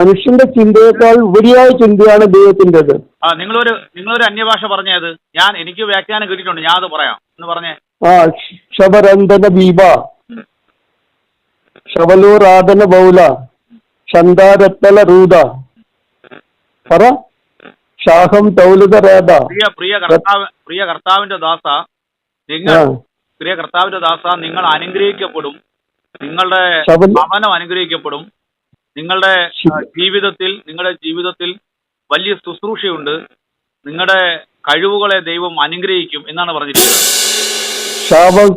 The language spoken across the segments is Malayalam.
മനുഷ്യന്റെ ചിന്തയേക്കാൾ ഉപരിയായ ചിന്തയാണ് ദൈവത്തിന്റെത്. ആ നിങ്ങളൊരു നിങ്ങളൊരു അന്യഭാഷ പറഞ്ഞത് ഞാൻ എനിക്ക് വ്യാഖ്യാനം കിട്ടിയിട്ടുണ്ട്. ഞാൻ അത് പറയാം. എന്ന് പറഞ്ഞേ. ആ ശബരന്തന ബീബ. ശബലൂറാദന ബൗല. ചന്താരത്തല റൂത പറ. ശാഹം തൗലിത റേദ പ്രിയ പ്രിയ കർത്താവ് പ്രിയ കർത്താവിന്റെ ദാസ നിങ്ങൾ പ്രിയ കർത്താവിന്റെ ദാസ നിങ്ങൾ അനുഗ്രഹിക്കപ്പെടും. നിങ്ങളുടെ ഭവനം അനുഗ്രഹിക്കപ്പെടും. നിങ്ങളുടെ ജീവിതത്തിൽ നിങ്ങളുടെ ജീവിതത്തിൽ വലിയ ശുശ്രൂഷയുണ്ട്. നിങ്ങളുടെ കഴിവുകളെ ദൈവം അനുഗ്രഹിക്കും എന്നാണ് പറഞ്ഞിരിക്കുന്നത്. ശാപം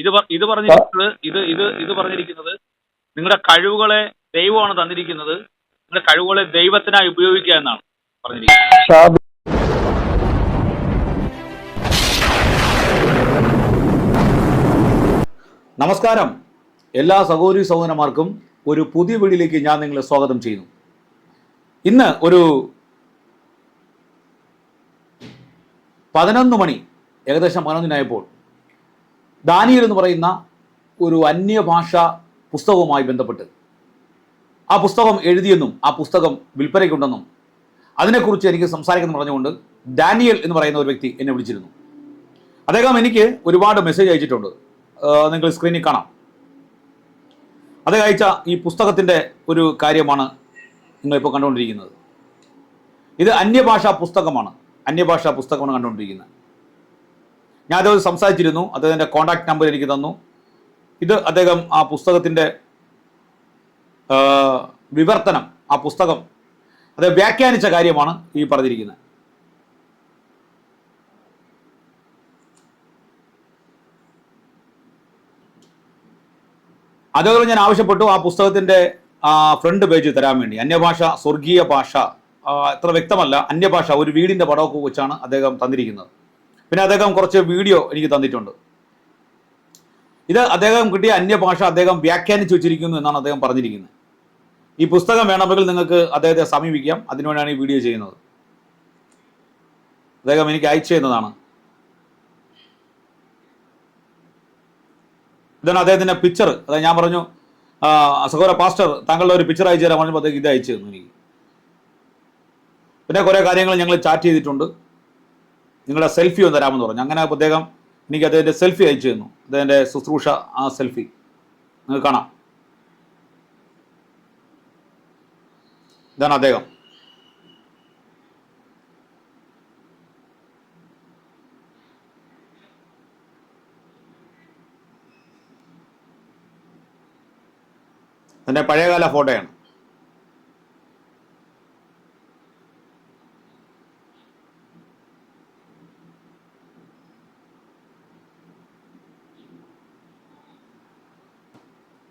ഇത് ഇത് പറഞ്ഞിരിക്കുന്നത് ഇത് ഇത് ഇത് പറഞ്ഞിരിക്കുന്നത് നിങ്ങളുടെ കഴിവുകളെ ദൈവമാണ് തന്നിരിക്കുന്നത്. നിങ്ങളുടെ കഴിവുകളെ ദൈവത്തിനായി ഉപയോഗിക്കുക എന്നാണ് പറഞ്ഞിരിക്കുന്നത്. നമസ്കാരം. എല്ലാ സഹോദരി സഹോദരന്മാർക്കും ഒരു പുതിയ വീടിലേക്ക് ഞാൻ നിങ്ങളെ സ്വാഗതം ചെയ്യുന്നു. ഇന്ന് ഒരു പതിനൊന്ന് മണി ഏകദേശം പതിനൊന്നിനായപ്പോൾ ദാനിയൽ എന്ന് പറയുന്ന ഒരു അന്യഭാഷ പുസ്തകവുമായി ബന്ധപ്പെട്ട് ആ പുസ്തകം എഴുതിയെന്നും ആ പുസ്തകം വിൽപ്പനയ്ക്കുണ്ടെന്നും അതിനെക്കുറിച്ച് എനിക്ക് സംസാരിക്കുന്നു പറഞ്ഞുകൊണ്ട് ഡാനിയൽ എന്ന് പറയുന്ന ഒരു വ്യക്തി എന്നെ വിളിച്ചിരുന്നു. അദ്ദേഹം എനിക്ക് ഒരുപാട് മെസ്സേജ് അയച്ചിട്ടുണ്ട്. നിങ്ങൾ സ്ക്രീനിൽ കാണാം. അദ്ദേഹം കഴിച്ച ഈ പുസ്തകത്തിന്റെ ഒരു കാര്യമാണ് നിങ്ങളിപ്പോൾ കണ്ടുകൊണ്ടിരിക്കുന്നത്. ഇത് അന്യഭാഷാ പുസ്തകമാണ്. അന്യഭാഷാ പുസ്തകമാണ് കണ്ടുകൊണ്ടിരിക്കുന്നത്. ഞാൻ അദ്ദേഹം സംസാരിച്ചിരുന്നു. അദ്ദേഹത്തിന്റെ കോൺടാക്ട് നമ്പർ എനിക്ക് തന്നു. ഇത് അദ്ദേഹം ആ പുസ്തകത്തിന്റെ വിവർത്തനം ആ പുസ്തകം അത് വ്യാഖ്യാനിച്ച കാര്യമാണ് ഈ പറഞ്ഞിരിക്കുന്നത്. അതേപോലെ ഞാൻ ആവശ്യപ്പെട്ടു ആ പുസ്തകത്തിന്റെ ഫ്രണ്ട് പേജ് തരാൻ വേണ്ടി. അന്യഭാഷ സ്വർഗീയ ഭാഷ എത്ര വ്യക്തമല്ല. അന്യഭാഷ ഒരു വീടിന്റെ പടമൊക്കെ വെച്ചാണ് അദ്ദേഹം തന്നിരിക്കുന്നത്. പിന്നെ അദ്ദേഹം കുറച്ച് വീഡിയോ എനിക്ക് തന്നിട്ടുണ്ട്. ഇത് അദ്ദേഹം കിട്ടിയ അന്യഭാഷ അദ്ദേഹം വ്യാഖ്യാനിച്ചു വെച്ചിരിക്കുന്നു എന്നാണ് അദ്ദേഹം പറഞ്ഞിരിക്കുന്നത്. ഈ പുസ്തകം വേണമെങ്കിൽ നിങ്ങൾക്ക് അദ്ദേഹത്തെ സമീപിക്കാം. അതിനുവേണ്ടിയാണ് ഈ വീഡിയോ ചെയ്യുന്നത്. അദ്ദേഹം എനിക്ക് അയച്ചു തന്നതാണ്. ഇതാണ് അദ്ദേഹത്തിന്റെ പിക്ചർ അതായത് ഞാൻ പറഞ്ഞു സഹോദര പാസ്റ്റർ താങ്കളുടെ ഒരു പിക്ചർ അയച്ചു തരാൻ പറഞ്ഞപ്പോൾ അദ്ദേഹം ഇത് അയച്ചു തന്നു എനിക്ക്. പിന്നെ കുറേ കാര്യങ്ങൾ ഞങ്ങൾ ചാറ്റ് ചെയ്തിട്ടുണ്ട്. നിങ്ങളുടെ സെൽഫി ഒന്ന് തരാമെന്ന് പറഞ്ഞു. അങ്ങനെ അദ്ദേഹം എനിക്ക് അദ്ദേഹത്തിന്റെ സെൽഫി അയച്ചു തന്നു. അദ്ദേഹത്തിന്റെ ശുശ്രൂഷ ആ സെൽഫി നിങ്ങൾക്ക് കാണാം. ഇതാണ് അദ്ദേഹം. അതിന്റെ പഴയകാല ഫോട്ടോയാണ്.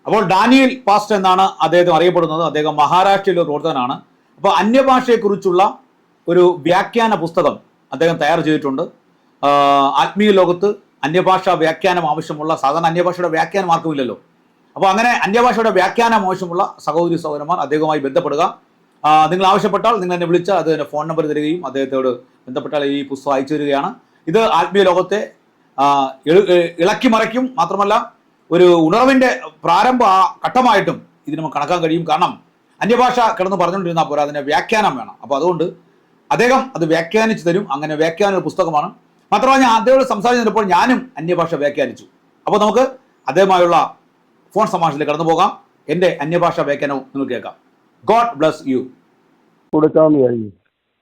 അപ്പോൾ ഡാനിയൽ പാസ്റ്റ് എന്നാണ് അദ്ദേഹം അറിയപ്പെടുന്നത്. അദ്ദേഹം മഹാരാഷ്ട്രയിലെ ഒരു പ്രവർത്തകനാണ്. അപ്പോൾ അന്യഭാഷയെക്കുറിച്ചുള്ള ഒരു വ്യാഖ്യാന പുസ്തകം അദ്ദേഹം തയ്യാർ ചെയ്തിട്ടുണ്ട്. ആത്മീയ ലോകത്ത് അന്യഭാഷ വ്യാഖ്യാനം ആവശ്യമുള്ള സാധാരണ അന്യഭാഷയുടെ വ്യാഖ്യാനം ആർക്കുമില്ലല്ലോ അപ്പോൾ അങ്ങനെ അന്യഭാഷയുടെ വ്യാഖ്യാന ആവശ്യമുള്ള സഹോദരി സഹോദരന്മാർ അദ്ദേഹവുമായി ബന്ധപ്പെടുക. നിങ്ങൾ ആവശ്യപ്പെട്ടാൽ നിങ്ങൾ എന്നെ വിളിച്ചാൽ അദ്ദേഹത്തിന്റെ ഫോൺ നമ്പർ തരികയും അദ്ദേഹത്തോട് ബന്ധപ്പെട്ടാൽ ഈ പുസ്തകം അയച്ചു തരികയാണ്. ഇത് ആത്മീയ ലോകത്തെ ഇളക്കി മറിക്കും. മാത്രമല്ല ഒരു ഉണർവിന്റെ പ്രാരംഭ ആ ഘട്ടമായിട്ടും ഇതിന് നമുക്ക് കണക്കാൻ കഴിയും. കാരണം അന്യഭാഷ കിടന്ന് പറഞ്ഞുകൊണ്ടിരുന്നാൽ പോരാ അതിന്റെ വ്യാഖ്യാനം വേണം. അപ്പോൾ അതുകൊണ്ട് അദ്ദേഹം അത് വ്യാഖ്യാനിച്ചു തരും. അങ്ങനെ വ്യാഖ്യാന ഒരു പുസ്തകമാണ്. മാത്രമല്ല ഞാൻ അദ്ദേഹത്തോട് സംസാരിച്ചപ്പോൾ ഞാനും അന്യഭാഷ വ്യാഖ്യാനിച്ചു. അപ്പോൾ നമുക്ക് അദ്ദേഹമായുള്ള ഫോൺ സംഭാഷണത്തിൽ കടന്നു പോകാം. എന്റെ അന്യഭാഷ വ്യാഖ്യാനവും നിങ്ങൾ കേൾക്കാം. ഗോഡ് ബ്ലസ് യു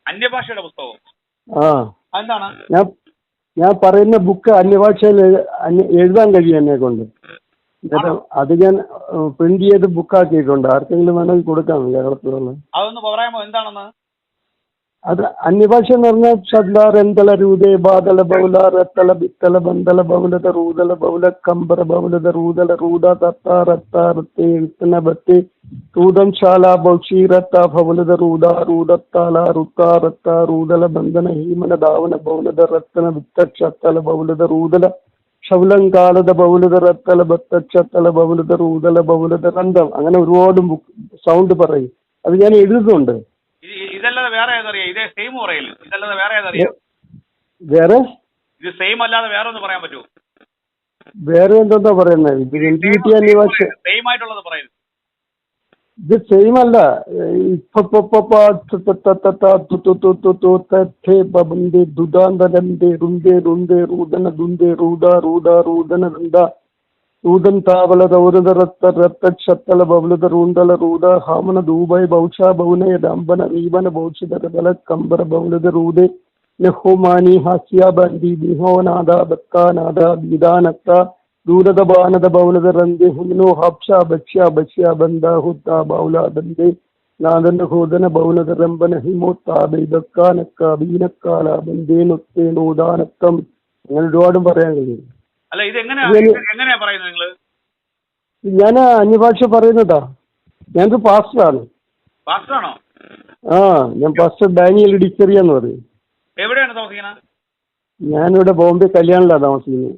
അന്യഭാഷയുടെ പുസ്തകം. ആ. ഞാൻ ഞാൻ പറയുന്ന ബുക്ക് അന്യഭാഷയിൽ എഴു- അന്യ- എഴുതാൻ കഴിയും എന്നെ കൊണ്ട്. അത് ഞാൻ പ്രിന്റ് ചെയ്ത് ബുക്കാക്കിയിട്ടുണ്ട്. ആർക്കെങ്കിലും വേണമെങ്കിൽ കൊടുക്കാം കേരളത്തിലുള്ള അതൊന്ന് പറയാമോ എന്താണെന്ന്? അത് അന്യഭാഷ എന്ന് പറഞ്ഞാൽ ശബ്ദ രന്തല രൂതേ ബാതല ബൗല റത്തല ബിത്തല ബന്തല ബൗലത റൂതല ബൗല കമ്പറ ബൗലത റൂതല റൂത തത്ത റത്ത റത്തേ എഴുത്തന ബത്തെ റൂതം ശാല ബൗഷി റത്ത ഭൗലത റൂത റൂദത്താല റുത്ത റത്ത റൂതല ബന്ധന ഹീമന ധാവന ബൗലത റത്തന വിത്തക്ഷത്തല ബൗലത റൂതല ശൗലങ്കാലത ബൗലത റത്തല ബത്തക്ഷത്തല ബൗലത റൂതല ബൗലത റന്തം അങ്ങനെ ഒരുപാട് സൗണ്ട് പറയും. അത് ഞാൻ എഴുതുന്നുണ്ട്. ഇതല്ലാതെ വേറെ ഏതറിയാം ഇതേ സെയിം പറയില്ല ഇതല്ലാതെ വേറെ ഏതറിയാം വേറെ ഇത് സെയിം അല്ലാതെ വേറെ ഒന്ന് പറയാൻ പറ്റുമോ വേറെ എന്തെന്നാ പറയുന്നത് കിട്ടിയ സെയിം ആയിട്ടുള്ളത് ഇത് സെയിം അല്ല ബബന്തെ ദുദാന്തരന്തെ റുന്തെ റുന്തെ റൂദന ദുന്തെ റൂദ റൂദ റൂദന ദന്ത റൂദൻ താവളത ഒരുത രത്ത രത്ത ക്ഷത്തല ബബുലത റൂന്തല റൂദ ഹാമന ദൂബൈ ബൗഷ ബൗനയ ഡംബന റീബന ബൗഷിതര ബല കമ്പര ബൗലത റൂദെ നെഹോമാനി ഹാസ്യ ബന്ദി ബിഹോനാദ ബക്കാനാദ ബീദാനത്ത ദൂരത ബാനത ബൗലത റന്തെ ഹുമിനോ ഹാപ്ഷ ബക്ഷ്യ ബക്ഷ്യ ബന്ദ ഹുത്ത ബൗല ബന്ദെ നാദന ഹോദന ബൗലത റംബന ഹിമോത്താബെ ബക്കാനക്ക ബീനക്കാല ബന്ദേ നൊത്തേ നോദാനക്കം അങ്ങനെ ഒരുപാടും പറയാൻ കഴിയും അല്ല ഇത് എങ്ങനെയാ എങ്ങനെയാ പറയുന്നത് നിങ്ങൾ? ഞാൻ അന്യഭാഷ പറയുന്നതാ. ഞാനൊരു പാസ്റ്ററാണ്. പാസ്റ്ററാണോ? ആ ഞാൻ പാസ്റ്റർ ഡാനിയൽ ഡിച്ചറിയ എന്ന് പറയും. എവിടെയാണ് താമസിക്കുന്നത് ഞാനിവിടെ ബോംബെ കല്യാണിലാണ് താമസിക്കുന്നത്.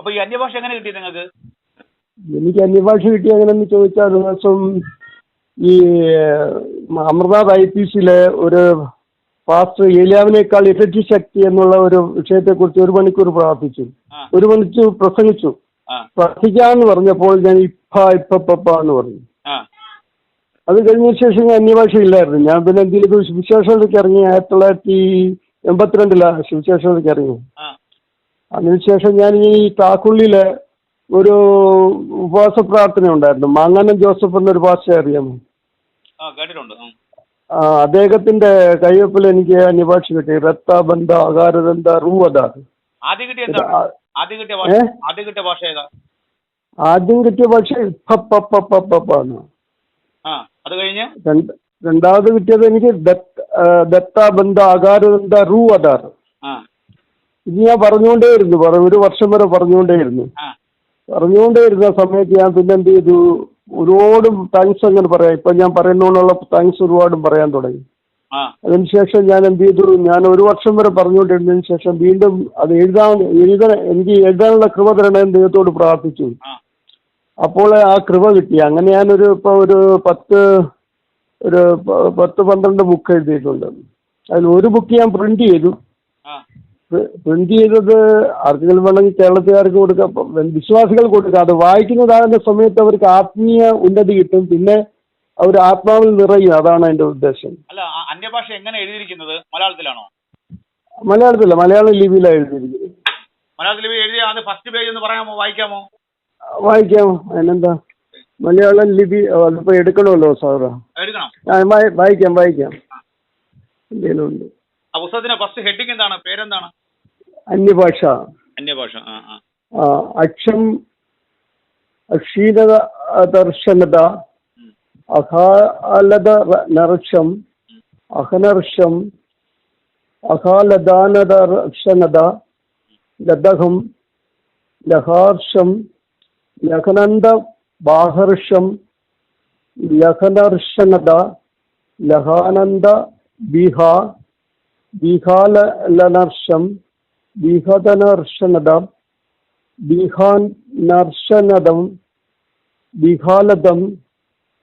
അപ്പൊ ഈ അന്യഭാഷ എങ്ങനെ കിട്ടി നിങ്ങൾക്ക്? എനിക്ക് അന്യഭാഷ കിട്ടി എങ്ങനെയെന്ന് ചോദിച്ചാൽ ഒരു ദിവസം ഈ അമൃതാദ് ഐ പി സിയിലെ ഒരു പാസ്റ്റർ ഏലിയാവിനേക്കാൾ ഇരട്ടി ശക്തി എന്നുള്ള ഒരു വിഷയത്തെക്കുറിച്ച് ഒരു മണിക്കൂർ പ്രാർത്ഥിച്ചു. ഒരു മണിക്കൂർ പ്രസംഗിച്ചു. പ്രാർത്ഥിക്കാന്ന് പറഞ്ഞപ്പോൾ ഞാൻ ഇപ്പ ഇപ്പപ്പ എന്ന് പറഞ്ഞു. അത് കഴിഞ്ഞ ശേഷം ഞാൻ അന്യഭാഷ ഇല്ലായിരുന്നു ഞാൻ പിന്നെ എന്തെങ്കിലും സുവിശേഷത്തിലേക്ക് ഇറങ്ങി? ആയിരത്തി തൊള്ളായിരത്തി എൺപത്തിരണ്ടിലാണ് സുവിശേഷത്തിലേക്ക് ഇറങ്ങി അതിനുശേഷം ഞാൻ ഈ താക്കുള്ളിലെ ഒരു ഉപവാസ പ്രാർത്ഥന ഉണ്ടായിരുന്നു. മാങ്ങാനം ജോസഫ് എന്നൊരു ഭാഷ അറിയാമോ? കേട്ടിട്ടുണ്ട്. ആ അദ്ദേഹത്തിന്റെ കയ്യൊപ്പിൽ എനിക്ക് അന്യഭാഷ കിട്ടി. രത്ത ബന്ധ അകാരദന്ത റൂവത ആദ്യം കിട്ടിയ എന്താ? ആദ്യം കിട്ടിയ ഭാഷ ഏ? ആദ്യം കിട്ടിയ ഭാഷ ഏതാ? ആദ്യം കിട്ടിയ ഇപ്പാണ് ആ അത് കഴിഞ്ഞ്? രണ്ടാമത് കിട്ടിയത് എനിക്ക് ദത്ത ആ, ദത്ത ബന്ധ അകാരദന്ത റൂ അതാർ ആ. ഇത് ഞാൻ പറഞ്ഞുകൊണ്ടേയിരുന്നു. പറ- ഒരു വർഷം വരെ പറഞ്ഞുകൊണ്ടേയിരുന്നു. ആ. പറഞ്ഞുകൊണ്ടേയിരുന്ന സമയത്ത് ഞാൻ പിന്നെ എന്ത് ചെയ്തു? ഒരുപാടും താങ്ക്സ് അങ്ങനെ പറയാം. ഇപ്പൊ ഞാൻ പറയുന്നതുകൊണ്ടുള്ള താങ്ക്സ് ഒരുപാടും പറയാൻ തുടങ്ങി. അതിനുശേഷം ഞാൻ എന്ത് ചെയ്തു? ഞാൻ ഒരു വർഷം വരെ പറഞ്ഞുകൊണ്ടിരുന്നതിന് ശേഷം വീണ്ടും അത് എഴുതാൻ എഴുതാൻ എനിക്ക് എഴുതാനുള്ള കൃപ തരണമെന്ന് ദൈവത്തോട് പ്രാർത്ഥിച്ചു. അപ്പോൾ ആ കൃപ കിട്ടി. അങ്ങനെ ഞാൻ ഒരു ഇപ്പോൾ ഒരു പത്ത് ഒരു പത്ത് പന്ത്രണ്ട് ബുക്ക് എഴുതിയിട്ടുണ്ട്. അതിൽ ഒരു ബുക്ക് ഞാൻ പ്രിന്റ് ചെയ്തു. പ്രിന്റ് ചെയ്തത് ആർക്കെങ്കിലും വേണമെങ്കിൽ കേരളത്തുകാർക്ക് കൊടുക്കാം. വിശ്വാസികൾ കൊടുക്കാം. അത് വായിക്കുന്നതാകുന്ന സമയത്ത് അവർക്ക് ആത്മീയ ഉന്നതി കിട്ടും. പിന്നെ അവർ ആത്മാവിൽ നിറയും. അതാണ് എന്റെ ഉദ്ദേശം. അല്ല അന്യഭാഷ എങ്ങനെ എഴുതിയിരിക്കുന്നത്? മലയാളത്തിലാണോ? മലയാളത്തില്ല മലയാള ലിപിയിലാണ് എഴുതിയിരിക്കുന്നത്. മലയാളത്തിൽ എഴുതിയ? അത് ഫസ്റ്റ് പേജ് എന്ന് പറയാമോ? വായിക്കാമോ? വായിക്കാമോ അതിനെന്താ? മലയാള ലിപി അതിപ്പോ എടുക്കണമല്ലോ സാറാ. വായിക്കാം വായിക്കാം. എന്തെങ്കിലും ഉണ്ട്. പുസ്തകത്തിന്റെ ഫസ്റ്റ് ഹെഡിങ് എന്താണ്? പേരെന്താണ്? അന്യഭാഷ. അന്യഭാഷ ആ ആ. ആ, അക്ഷം അക്ഷീണത ദർശനത അകാലത നർഷം അഹനർഷം അകാലദാനദർശനത ലതഹം ലഹാർഷം ലഖനന്ദ ബാഹർഷം ലഖനർഷനത ലഹാനന്ദ ബിഹ ബിഹാലനർഷം ബിഹദനർഷനത ബിഹാനർഷനദം ബിഹാലദം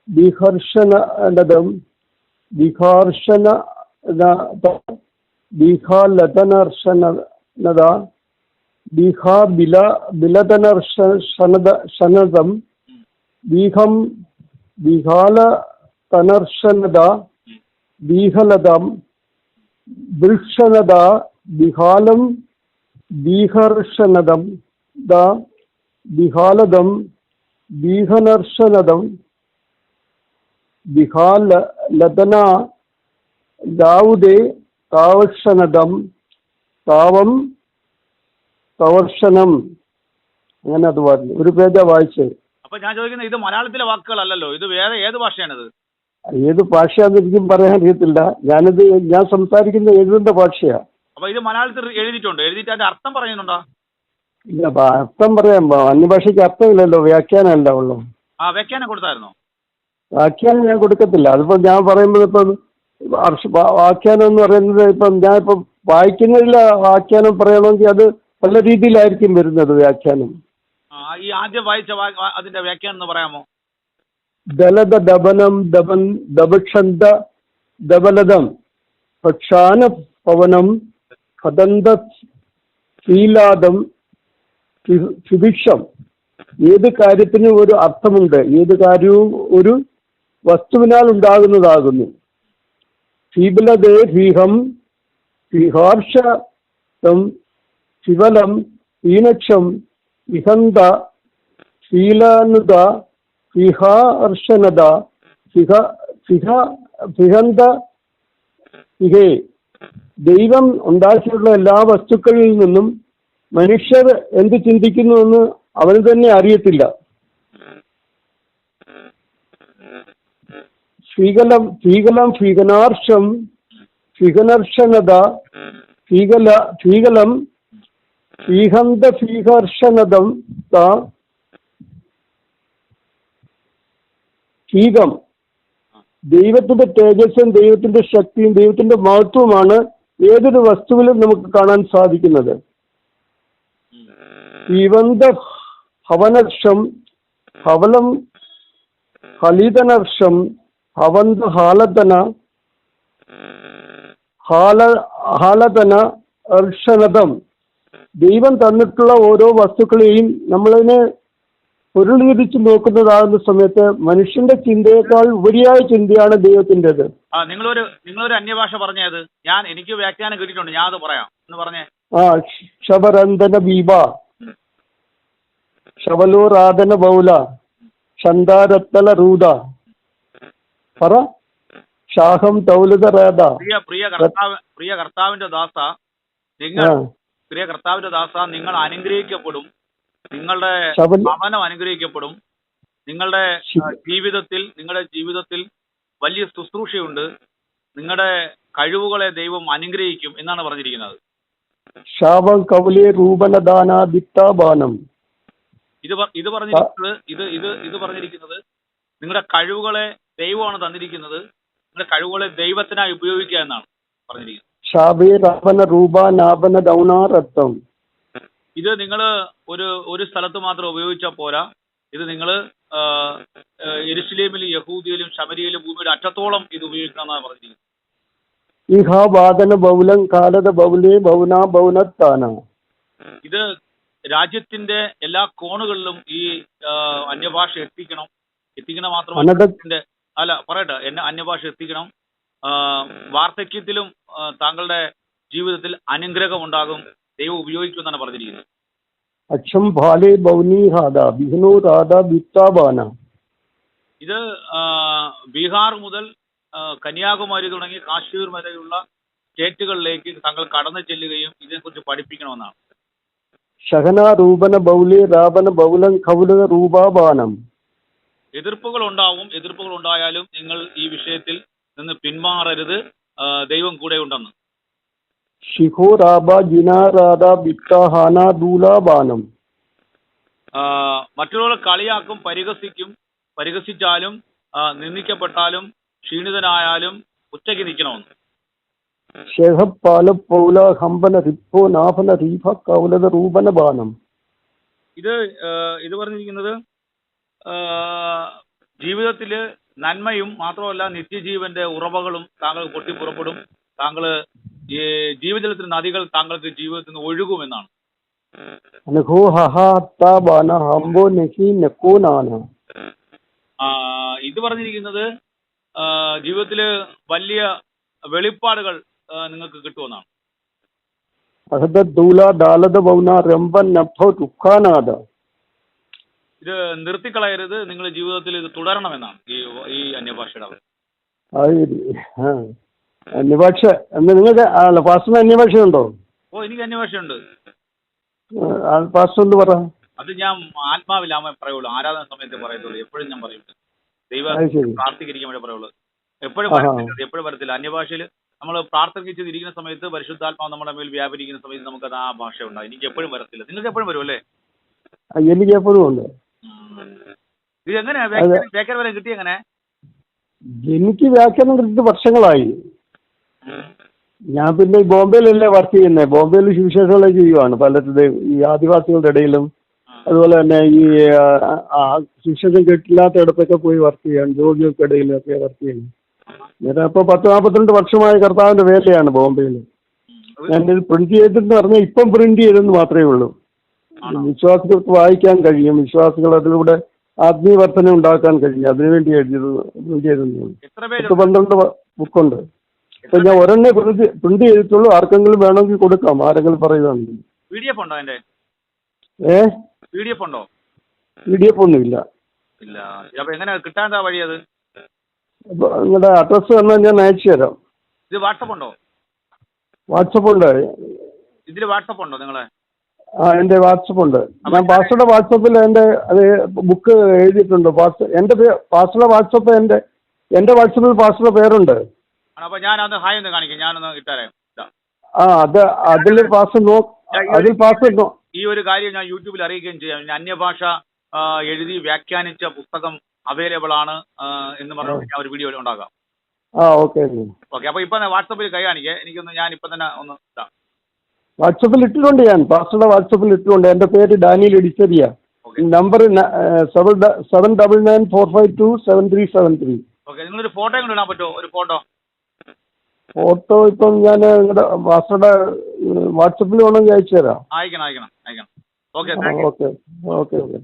ബിഹർഷനദം ബിഹാർഷന ബിഹാലതനർഷനദ ബിഹാബില ബിലതനർഷനദ ശനദം ബീഹം ബിഹാലതനർഷനദ ബീഹലദം വൃക്ഷനദ ബിഹാലം ബീഹർഷനദം ദ ബിഹാലദം ബീഹനർഷനദം ബിഹാല ലതന ദാവുദേ താവർഷനദം താവം തവർഷനം. അങ്ങനെ അത് പറഞ്ഞു ഒരു പേജ വായിച്ചത് അപ്പൊ ഞാൻ ചോദിക്കുന്നത് ഇത് മലയാളത്തിലെ വാക്കുകളല്ലല്ലോ ഇത് വേറെ ഏത് ഭാഷയാണിത്? ഏത് ഭാഷയാണെന്ന് എനിക്കും പറയാൻ അറിയത്തില്ല ഞാനിത് ഞാൻ സംസാരിക്കുന്ന എഴുതുന്ന ഭാഷയാ. അപ്പൊ ഇത് മലയാളത്തിൽ എഴുതിയിട്ടുണ്ട്. എഴുതിയിട്ട് അതിന്റെ അർത്ഥം പറയുന്നുണ്ടോ? ഇല്ല അർത്ഥം പറയാൻ അന്യഭാഷയ്ക്ക് അർത്ഥമില്ലല്ലോ വ്യാഖ്യാനമല്ല ഉള്ളൂ? ആ വ്യാഖ്യാനം കൊടുത്തായിരുന്നോ? വ്യാഖ്യാനം ഞാൻ കൊടുക്കത്തില്ല. അതിപ്പോ ഞാൻ പറയുമ്പോൾ ഇപ്പം വ്യാഖ്യാനം എന്ന് പറയുന്നത് ഇപ്പം ഞാൻ ഇപ്പം വായിക്കുന്നില്ല വ്യാഖ്യാനം പറയണമെങ്കിൽ അത് പല രീതിയിലായിരിക്കും വരുന്നത് വ്യാഖ്യാനം. ഈ ആദ്യം വായിച്ച അതിന്റെ വ്യാഖ്യാനം എന്ന് പറയാമോ? ദലത ദബനം ദബൻ ദബക്ഷന്ത ദബലതം പക്ഷാന പവനം ഫദന്ത ശീലാദം സുഭിക്ഷം. ഏത് കാര്യത്തിനും ഒരു അർത്ഥമുണ്ട്. ഏത് കാര്യവും ഒരു വസ്തുവിനാൽ ഉണ്ടാകുന്നതാകുന്നു. ഫീബലതേ ഫീഹം ഫിഹാർഷം ശിവലം ഈനക്ഷം വിഹന്ത ശീലാനുത ഫിഹാർഷനത ഫിഹ സിഹ ഫിഹന്ത ഇഹേ ദൈവം ഉണ്ടാക്കിയിട്ടുള്ള എല്ലാ വസ്തുക്കളിൽ നിന്നും മനുഷ്യർ എന്ത് ചിന്തിക്കുന്നുവെന്ന് അവന് തന്നെ അറിയത്തില്ല. ശ്രീകലം ശ്രീകലം ഫീകനാർഷം ഫീകനർഷനത ഫീകല ഫീകലം ഫീഹന്ത ഫീഹർഷനദം താ ഫീകം ദൈവത്തിന്റെ തേജസ്സും ദൈവത്തിന്റെ ശക്തിയും ദൈവത്തിന്റെ മഹത്വമാണ് ഏതൊരു വസ്തുവിലും നമുക്ക് കാണാൻ സാധിക്കുന്നത്. ഇവന്ത ഹവനർഷം ഹവലം ഹലിതനർഷം ഹവന്ത ഹാലതന ഹാല ഹാലതന അർഷനദം. ദൈവം തന്നിട്ടുള്ള ഓരോ വസ്തുക്കളെയും നമ്മളതിനെ പൊരുളിരിച്ച് നോക്കുന്നതാകുന്ന സമയത്ത് മനുഷ്യന്റെ ചിന്തയേക്കാൾ ഉപരിയായ ചിന്തയാണ് ദൈവത്തിന്റെത്. ആ നിങ്ങളൊരു നിങ്ങളൊരു അന്യഭാഷ പറഞ്ഞത് ഞാൻ എനിക്ക് വ്യാഖ്യാനം കിട്ടിയിട്ടുണ്ട്. ഞാൻ അത് പറയാം. എന്ന് പറഞ്ഞേ. ആ ശബരന്ധന ബീബ. ശബലോരാധന ബൗല. ചന്ദാരത്തല റൂത പറ. ശാഹം തൗലത റേദ. പ്രിയ പ്രിയ കർത്താവ് പ്രിയ കർത്താവിന്റെ ദാസ നിങ്ങൾ പ്രിയ കർത്താവിന്റെ ദാസ നിങ്ങൾ അനുഗ്രഹിക്കപ്പെടും. നിങ്ങളുടെ ഭവനം അനുഗ്രഹിക്കപ്പെടും. നിങ്ങളുടെ ജീവിതത്തിൽ നിങ്ങളുടെ ജീവിതത്തിൽ വലിയ ശുശ്രൂഷയുണ്ട്. നിങ്ങളുടെ കഴിവുകളെ ദൈവം അനുഗ്രഹിക്കും എന്നാണ് പറഞ്ഞിരിക്കുന്നത്. ശാപം കവലേ റൂപനദാന ദിത്താബാനം ഇത് ഇത് പറഞ്ഞിരിക്കുന്നത് ഇത് ഇത് ഇത് പറഞ്ഞിരിക്കുന്നത് നിങ്ങളുടെ കഴിവുകളെ ദൈവമാണ് തന്നിരിക്കുന്നത്. നിങ്ങളുടെ കഴിവുകളെ ദൈവത്തിനായി ഉപയോഗിക്കുക എന്നാണ് പറഞ്ഞിരിക്കുന്നത്. ശാപേ രാവണ രൂപ നാപന ദൗനാരത്വം ഇത് നിങ്ങൾ ഒരു ഒരു സ്ഥലത്ത് മാത്രം ഉപയോഗിച്ചാൽ പോരാ. ഇത് നിങ്ങൾ എരുസലേമിലും യഹൂദിയിലും ശബരിയിലും ഭൂമിയുടെ അറ്റത്തോളം ഇത് ഉപയോഗിക്കണമെന്നാണ് പറഞ്ഞിരിക്കുന്നത്. ബൗലം കാലത ബൗലേ ബൗനത്താന. ഇത് രാജ്യത്തിന്റെ എല്ലാ കോണുകളിലും ഈ അന്യഭാഷ എത്തിക്കണം. എത്തിക്കണം മാത്രമല്ല അല്ല പറയട്ടെ എന്നെ അന്യഭാഷ എത്തിക്കണം. ആ, വാർദ്ധക്യത്തിലും താങ്കളുടെ ജീവിതത്തിൽ അനുഗ്രഹം ഉണ്ടാകും ദൈവം ഉപയോഗിക്കും എന്നാണ് പറഞ്ഞിരിക്കുന്നത്. അക്ഷം ഭാലേ ബൗനി ഹാദ ബിഹ്നു രാധ ബിത്താബാന ഇത് ബീഹാർ മുതൽ കന്യാകുമാരി തുടങ്ങി കാശ്മീർ വരെയുള്ള സ്റ്റേറ്റുകളിലേക്ക് തങ്ങൾ കടന്നു ചെല്ലുകയും ഇതിനെക്കുറിച്ച് പഠിപ്പിക്കണമെന്നാണ്. ശഹന രൂപന ബൗലേ രാപന ബൗലം കൗല രൂപാബാനം എതിർപ്പുകൾ ഉണ്ടാവും എതിർപ്പുകൾ ഉണ്ടായാലും നിങ്ങൾ ഈ വിഷയത്തിൽ നിന്ന് പിന്മാറരുത് ദൈവം കൂടെ ഉണ്ടെന്ന്. ശിഖോ രാബ ജിനാരാധ ബിത്താഹാന ദൂലാബാനം മറ്റുള്ളവർ കളിയാക്കും പരിഹസിക്കും പരിഹസിച്ചാലും നിന്ദിക്കപ്പെട്ടാലും ക്ഷീണിതനായാലും ഉച്ചയ്ക്ക് നിൽക്കണമെന്ന്. ശേഖപ്പാല പൗല ഹമ്പന റിപ്പോ നാഭന റീഫ കൗലത രൂപന ബാനം. ഇത് ഇത് പറഞ്ഞിരിക്കുന്നത് ജീവിതത്തിൽ നന്മയും മാത്രമല്ല നിത്യജീവന്റെ ഉറവകളും താങ്കൾ പൊട്ടിപ്പുറപ്പെടും. താങ്കൾ ഈ ജീവിതത്തിൽ നദികൾ താങ്കൾക്ക് ജീവിതത്തിൽ നിന്ന് ഒഴുകുമെന്നാണ്. ഇത് പറഞ്ഞിരിക്കുന്നത് ജീവിതത്തിൽ വലിയ വെളിപ്പാടുകൾ നിങ്ങൾക്ക് കിട്ടുമെന്നാണ്. ഇത് നിർത്തിക്കളയരുത് നിങ്ങളുടെ ജീവിതത്തിൽ ഇത് തുടരണമെന്നാണ് ഈ ഈ അന്യഭാഷയുടെ അന്യഭാഷ എന്ന് നിങ്ങൾക്ക് അല്ല പാസ്റ്ററിന് അന്യഭാഷ ഉണ്ടോ? ഓ എനിക്ക് അന്യഭാഷയുണ്ട് പാസ്റ്റർ എന്ത് പറ? അത് ഞാൻ ആത്മാവിലാമ പറയുള്ളൂ. ആരാധന സമയത്ത് പറയത്തുള്ളൂ. എപ്പോഴും ഞാൻ പറയും. ദൈവ അത് ശരി. പ്രാർത്ഥിച്ചിരിക്കുമ്പോഴേ പറയുള്ളൂ. എപ്പോഴും ആഹാ. വരത്തില്ല എപ്പോഴും വരത്തില്ല. അന്യഭാഷയിൽ നമ്മൾ പ്രാർത്ഥിച്ചിരിക്കുന്ന സമയത്ത് പരിശുദ്ധാത്മാവ് നമ്മുടെ മേൽ വ്യാപരിക്കുന്ന സമയത്ത് നമുക്ക് അത് ആ ഭാഷ ഉണ്ടാകും എനിക്ക് എപ്പോഴും വരത്തില്ല. നിങ്ങൾക്ക് എപ്പോഴും വരും അല്ലേ? ആ, എനിക്ക് എപ്പോഴും ഉണ്ട്. ഇത് എങ്ങനെയാ? വ്യാഖ്യാനം വ്യാഖ്യാനം വരെ കിട്ടി എങ്ങനെ? എനിക്ക് വ്യാഖ്യാനം കിട്ടിയിട്ട് വർഷങ്ങളായി. ഞാൻ പിന്നെ ബോംബെയിലല്ലേ വർക്ക് ചെയ്യുന്നത് ബോംബെയിൽ സുവിശേഷമുള്ള ചെയ്യുവാണ്. പലരുടെ ഈ ആദിവാസികളുടെ ഇടയിലും അതുപോലെ തന്നെ ഈ സുവിശേഷം കേട്ടില്ലാത്ത ഇടത്തൊക്കെ പോയി വർക്ക് ചെയ്യാണ് രോഗികൾക്ക് ഇടയിലും ഒക്കെ വർക്ക് ചെയ്യുന്നു. ഞാൻ അപ്പോൾ പത്ത് നാൽപ്പത്തിരണ്ട് വർഷമായ കർത്താവിന്റെ വേലയാണ് ബോംബെയിൽ. ഞാൻ ഇത് പ്രിന്റ് ചെയ്തിട്ട് പറഞ്ഞാൽ ഇപ്പം പ്രിന്റ് ചെയ്തെന്ന് മാത്രമേ ഉള്ളൂ. വിശ്വാസികൾക്ക് വായിക്കാൻ കഴിയും. വിശ്വാസികൾ അതിലൂടെ ആത്മീയ വർധന ഉണ്ടാക്കാൻ കഴിയും. അതിനുവേണ്ടി എഴുതിയത് എത്ര പത്ത് പന്ത്രണ്ട് ബുക്കുണ്ട്. ഇപ്പൊ ഞാൻ ഒരെണ്ണേ പ്രിന്റ് പ്രിന്റ് ചെയ്തിട്ടുള്ളൂ. ആർക്കെങ്കിലും വേണമെങ്കിൽ കൊടുക്കാം. ആരെങ്കിലും പറയുകയാണെങ്കിൽ. പി ഡി എഫ് ഉണ്ടോ അതിന്റെ? ഏ? പി ഡി എഫ് ഉണ്ടോ? പി ഡി എഫ് ഒന്നുമില്ല ഇല്ല. അപ്പൊ എങ്ങനെ കിട്ടാൻ വഴി അത്? നിങ്ങളുടെ അഡ്രസ്സ് തന്നാൽ ഞാൻ അയച്ചു തരാം. ഇത് വാട്സപ്പ് ഉണ്ടോ? വാട്സപ്പ് ഉണ്ട്. ഇതിൽ വാട്സപ്പ് ഉണ്ടോ നിങ്ങളെ? ആ എന്റെ വാട്സപ്പ് ഉണ്ട്. ഞാൻ പാസ്റ്ററുടെ വാട്സപ്പിൽ എന്റെ അത് ബുക്ക് എഴുതിയിട്ടുണ്ട്. പാസ്റ്റർ എന്റെ പേ- പാസ്റ്ററുടെ വാട്സപ്പ് എന്റെ എന്റെ വാട്സപ്പിൽ പാസ്റ്ററുടെ പേരുണ്ട്. ആണ്. അപ്പൊ ഞാൻ അത് ഹായ് ഒന്ന് കാണിക്കാം. ഞാനൊന്ന്. ആ അത് അതിൽ പാസ് അതിൽ പാസ് ഈ ഒരു കാര്യം ഞാൻ യൂട്യൂബിൽ അറിയിക്കുകയും ചെയ്യാം. ഞാൻ അന്യഭാഷ എഴുതി വ്യാഖ്യാനിച്ച പുസ്തകം അവൈലബിൾ ആണ് എന്ന് പറഞ്ഞ് ഞാൻ ഒരു വീഡിയോ ഉണ്ടാക്കാം. ആ ഓക്കെ ഓക്കെ അപ്പൊ ഇപ്പൊ വാട്സപ്പിൽ കൈ കാണിക്കേ. എനിക്കൊന്ന് ഞാൻ ഇപ്പൊ തന്നെ ഒന്ന് ഇതാ. വാട്സപ്പിൽ ഇട്ടിട്ടുണ്ട് ഞാൻ. പാസ്റ്ററുടെ വാട്സപ്പിൽ ഇട്ടിട്ടുണ്ട്. എന്റെ പേര് Daniel Idichariya number seven seven double nine four five two seven three seven three okay നിങ്ങളൊരു ഫോട്ടോ കൊണ്ട് ഇടാൻ പറ്റുമോ? ഒരു ഫോട്ടോ ഫോട്ടോ ഇപ്പം ഞാൻ നിങ്ങളുടെ പാസ്റ്ററുടെ വാട്സപ്പിൽ വേണമെങ്കിൽ അയച്ചു തരാം അയക്കണം അയക്കണം. അയക്കണം ഓക്കെ ഓക്കെ ഓക്കെ.